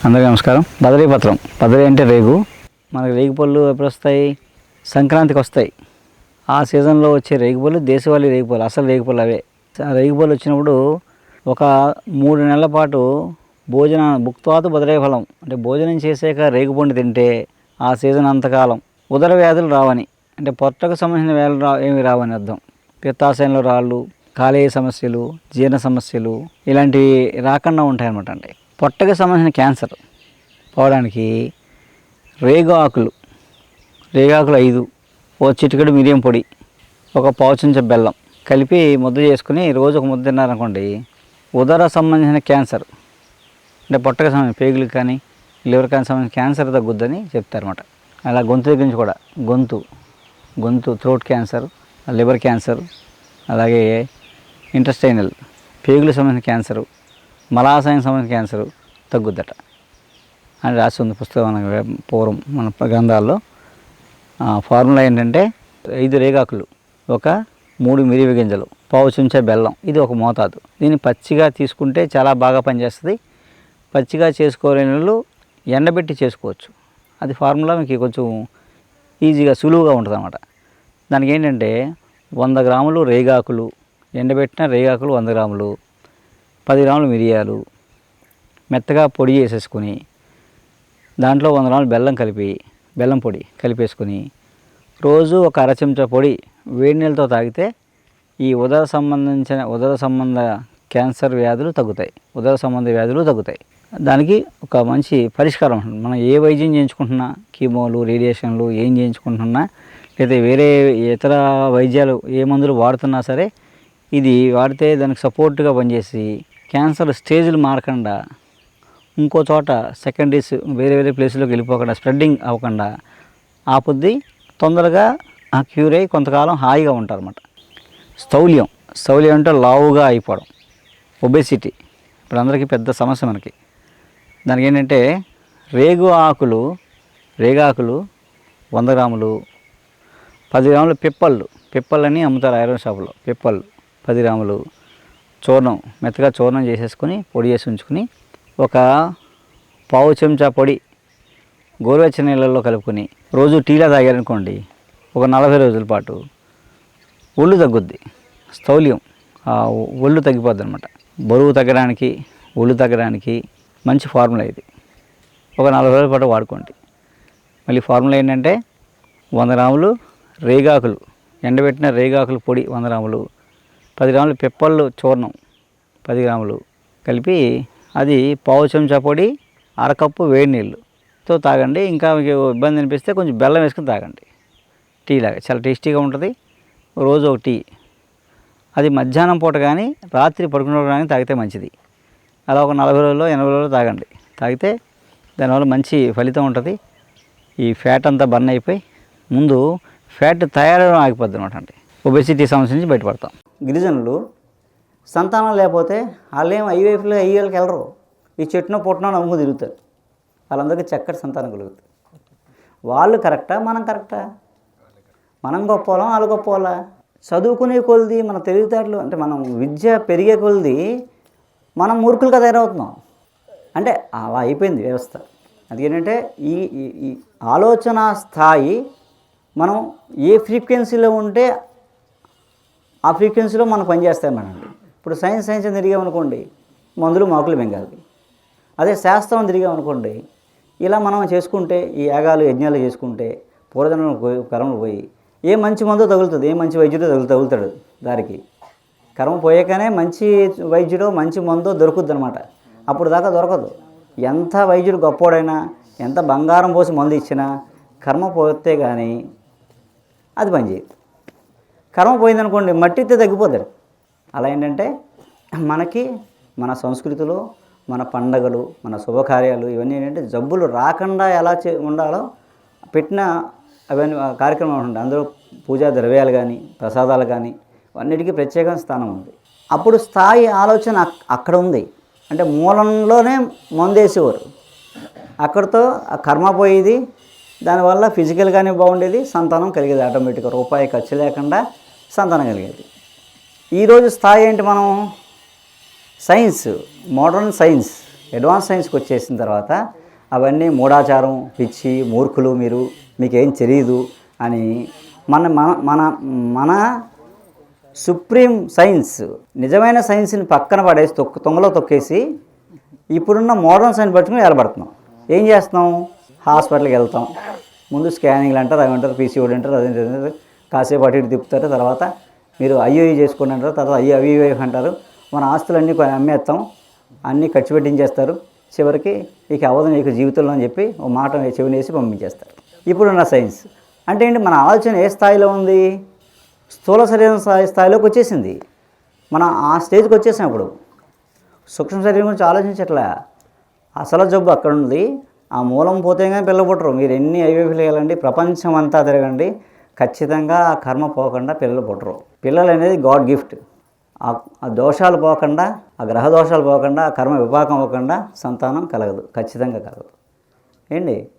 అందరికీ నమస్కారం. బదరీ పత్రం. బదరీ అంటే రేగు. మనకి రేగు పళ్ళు ఎప్పుడు వస్తాయి సంక్రాంతికి వస్తాయి. ఆ సీజన్లో వచ్చే రేగు పళ్ళు దేశవాళీ రేగు పళ్ళు అసలు రేగు పళ్ళు అవే. రేగు పళ్ళు వచ్చినప్పుడు ఒక మూడు నెలల పాటు భోజన భుక్తాతు బదరే ఫలం. అంటే భోజనం చేసాక రేగు పండు తింటే ఆ సీజన్ అంతకాలం. ఉదర వ్యాధులు రావని. అంటే పొట్టకు సంబంధించిన వ్యాధులు రా ఏమి రావని అర్థం. పిత్తాశయంలో రాళ్ళు కాలేయ సమస్యలు జీర్ణ సమస్యలు ఇలాంటివి రాకుండా ఉంటాయన్నమాట అండి. పొట్టకు సంబంధించిన క్యాన్సర్ పోవడానికి రేగు ఆకులు రేగాకులు ఐదు ఓ చిటికెడు మిరియం పొడి ఒక పావు చెంచా బెల్లం కలిపి ముద్ద చేసుకుని రోజు ఒక ముద్ద తిన్నారనుకోండి ఉదర సంబంధించిన క్యాన్సర్ అంటే పొట్టకు సంబంధించిన పేగులకు కానీ లివర్ కానీ సంబంధించిన క్యాన్సర్ తగ్గుద్దని చెప్తారనమాట అలా గొంతు దగ్గర నుంచి కూడా గొంతు గొంతు థ్రోట్ క్యాన్సర్ లివర్ క్యాన్సర్ అలాగే ఇంటెస్టైనల్ పేగులకు సంబంధించిన క్యాన్సరు మలాశయం సంబంధించిన క్యాన్సర్ తగ్గుద్దట. అని రాసి ఉంది పుస్తకం పూర్వం మన గ్రంథాల్లో. ఫార్ములా ఏంటంటే ఐదు రేగాకులు ఒక మూడు మిరివి గింజలు పావు చెంచా బెల్లం ఇది ఒక మోతాదు. దీన్ని పచ్చిగా తీసుకుంటే చాలా బాగా పనిచేస్తుంది. పచ్చిగా చేసుకోలేని వాళ్ళు ఎండబెట్టి చేసుకోవచ్చు. అది ఫార్ములా మీకు కొంచెం ఈజీగా సులువుగా ఉంటుంది అన్నమాట దానికి ఏంటంటే వంద గ్రాములు రేగాకులు ఎండబెట్టిన రేగాకులు వంద గ్రాములు పది గ్రాములు మిరియాలు మెత్తగా పొడి చేసేసుకొని దాంట్లో వంద గ్రాములు బెల్లం కలిపి బెల్లం పొడి కలిపేసుకొని రోజు ఒక అర చెంచా పొడి వేడి నీళ్ళతో తాగితే ఈ ఉదర సంబంధించిన ఉదర సంబంధ క్యాన్సర్ వ్యాధులు తగ్గుతాయి. ఉదర సంబంధ వ్యాధులు తగ్గుతాయి. దానికి ఒక మంచి పరిష్కారం ఉంటుంది. మనం ఏ వైద్యం చేయించుకుంటున్నా కీమోలు రేడియేషన్లు ఏం చేయించుకుంటున్నా లేదా వేరే ఇతర వైద్యాలు ఏ మందులు వాడుతున్నా సరే ఇది వాడితే దానికి సపోర్ట్గా పనిచేసి క్యాన్సర్ స్టేజ్లు మారకుండా ఇంకో చోట సెకండరీస్ వేరే వేరే ప్లేసులోకి వెళ్ళిపోకుండా స్ప్రెడ్డింగ్ అవ్వకుండా ఆపుద్ది. తొందరగా ఆ క్యూర్ అయ్యి కొంతకాలం హాయిగా ఉంటారన్నమాట. స్థౌల్యం. స్థౌల్యం అంటే లావుగా అయిపోవడం. ఒబెసిటీ ఇప్పుడు అందరికీ పెద్ద సమస్య మనకి. దానికి ఏంటంటే రేగు ఆకులు రేగాకులు వంద గ్రాములు పది గ్రాములు పిప్పళ్ళు. పిప్పళ్ళని అమ్ముతారు ఐరన్ షాపులో. పిప్పళ్ళు పది గ్రాములు. చూర్ణం. మెత్తగా చూర్ణం చేసేసుకొని పొడి చేసి ఉంచుకుని ఒక పావు చెంచా పొడి గోరువెచ్చని నీళ్ళల్లో కలుపుకొని రోజు టీలా తాగారనుకోండి ఒక నలభై రోజుల పాటు ఒళ్ళు తగ్గుద్ది స్థౌల్యం ఆ ఒళ్ళు తగ్గిపోద్ది అనమాట బరువు తగ్గడానికి ఒళ్ళు తగ్గడానికి మంచి ఫార్ములా ఇది. ఒక నలభై రోజుల పాటు వాడుకోండి. మళ్ళీ ఫార్ములా ఏంటంటే వంద గ్రాములు రేగాకులు ఎండబెట్టిన రేగాకులు పొడి వంద గ్రాములు పది గ్రాములు పిప్పళ్ళు చూర్ణం పది గ్రాములు కలిపి అది పావు చెంచా పొడి అరకప్పు వేడి నీళ్ళుతో తాగండి. ఇంకా మీకు ఇబ్బంది అనిపిస్తే కొంచెం బెల్లం వేసుకుని తాగండి. టీ లాగా చాలా టేస్టీగా ఉంటుంది. రోజు ఒక టీ. అది మధ్యాహ్నం పూట కానీ రాత్రి పడుకున్నప్పుడు కానీ తాగితే మంచిది. అలా ఒక నలభై రోజుల్లో ఎనభై రోజుల్లో తాగండి. తాగితే దానివల్ల మంచి ఫలితం ఉంటుంది. ఈ ఫ్యాట్ అంతా బర్న్ అయిపోయి ముందు ఫ్యాట్ తయారవడం ఆగిపోద్ది అనమాట అండి. ఒబెసిటీ సమస్య నుంచి బయటపడతాం. గిరిజనులు సంతానం లేకపోతే వాళ్ళేం ఐవైఫ్లో అయ్యేళ్ళకి వెళ్ళరు. ఈ చెట్టును పుట్టిన నమ్ము తిరుగుతారు. వాళ్ళందరికీ చక్కటి సంతానం కలుగుతుంది. వాళ్ళు కరెక్టా? మనం కరెక్టా? మనం గొప్పవాళ్ళం వాళ్ళు గొప్పవాళ్ళ? చదువుకునే కొలది మన తెలివితేటలు అంటే మనం విద్య పెరిగే కొలది మనం మూర్ఖులుగా తయారవుతున్నాం. అంటే అలా అయిపోయింది వ్యవస్థ. అది ఏంటంటే ఈ ఈ- ఈ ఆలోచన స్థాయి మనం ఏ ఫ్రీక్వెన్సీలో ఉంటే ఆ ఫ్రీక్వెన్సీలో మనం పనిచేస్తాం మనం ఇప్పుడు సైన్స్ సైన్స్ తిరిగామనుకోండి మందులు మాకులు మింగాలి. అదే శాస్త్రం తిరిగామనుకోండి ఇలా మనం చేసుకుంటే ఈ యాగాలు యజ్ఞాలు చేసుకుంటే పూర్వజన్మ పోయి కర్మలు పోయి ఏ మంచి మందో తగులుతుంది? ఏ మంచి వైద్యుడో తగులు తగులుతాడు దారికి. కర్మ పోయాకనే మంచి వైద్యుడో మంచి మందో దొరుకుద్ది అనమాట అప్పుడు దాకా దొరకదు. ఎంత వైద్యుడు గొప్పోడైనా ఎంత బంగారం పోసి మందు ఇచ్చినా కర్మ పోతే కానీ అది పనిచేయదు కర్మ పోయిందనుకోండి మట్టితే తగ్గిపోతాడు. అలా ఏంటంటే మనకి మన సంస్కృతిలో మన పండగలు మన శుభకార్యాలు ఇవన్నీ ఏంటంటే జబ్బులు రాకుండా ఎలా చే ఉండాలో పెట్టిన అవన్నీ కార్యక్రమం కార్యక్రమాలు ఉంటాయి అందులో పూజా ద్రవ్యాలు కానీ ప్రసాదాలు కానీ అన్నిటికీ ప్రత్యేకమైన స్థానం ఉంది. అప్పుడు స్థాయి ఆలోచన అక్కడ ఉంది. అంటే మూలంలోనే మందేసేవారు. అక్కడితో ఆ కర్మ పోయేది దానివల్ల ఫిజికల్గానే బాగుండేది సంతానం కలిగేది. ఆటోమేటిక్గా రూపాయి ఖర్చు లేకుండా సంతానం కలిగేది. ఈరోజు స్థాయి ఏంటి మనం? సైన్స్ మోడర్న్ సైన్స్ అడ్వాన్స్ సైన్స్కి వచ్చేసిన తర్వాత అవన్నీ మూఢాచారం పిచ్చి మూర్ఖులు మీరు మీకేం తెలియదు అని మన మన మన మన సుప్రీం సైన్స్ నిజమైన సైన్స్ని పక్కన పడేసి తొక్కు తొంగలో తొక్కేసి ఇప్పుడున్న మోడర్న్ సైన్స్ పట్టుకుని ఏర్పడుతున్నాం ఏం చేస్తున్నాం? హాస్పిటల్కి వెళ్తాం. ముందు స్కానింగ్లు అంటారు అవి అంటారు పీసీఓడి అంటారు అది కాసేపు అటు ఇటు తిప్పుతారు తర్వాత మీరు ఐఓఈ చేసుకోండి అంటారు తర్వాత అయ్యి అవి అంటారు. మన ఆస్తులన్నీ అమ్మేస్తాం అన్నీ ఖర్చు పెట్టించేస్తారు. చివరికి ఇక అవధం ఇక జీవితంలో అని చెప్పి ఓ మాట చెవినేసి పంపించేస్తారు. ఇప్పుడున్న సైన్స్. అంటే ఏంటి మన ఆలోచన ఏ స్థాయిలో ఉంది? స్థూల శరీరం స్థాయిలోకి వచ్చేసింది. మనం ఆ స్టేజ్కి వచ్చేసినప్పుడు సూక్ష్మ శరీరం గురించి ఆలోచించట్లే. అసలు జబ్బు అక్కడ ఉంది. ఆ మూలం పోతే కానీ పిల్లలు పుట్టరు. మీరు ఎన్ని ఐవీఎఫ్లు వేయాలండి ప్రపంచం అంతా తిరగండి. ఖచ్చితంగా ఆ కర్మ పోకుండా పిల్లలు పుట్టరు. పిల్లలు అనేది గాడ్ గిఫ్ట్. ఆ ఆ దోషాలు పోకుండా ఆ గ్రహ దోషాలు పోకుండా ఆ కర్మ విపాకం అవ్వకుండా సంతానం కలగదు. ఖచ్చితంగా కలగదు. ఏంటి?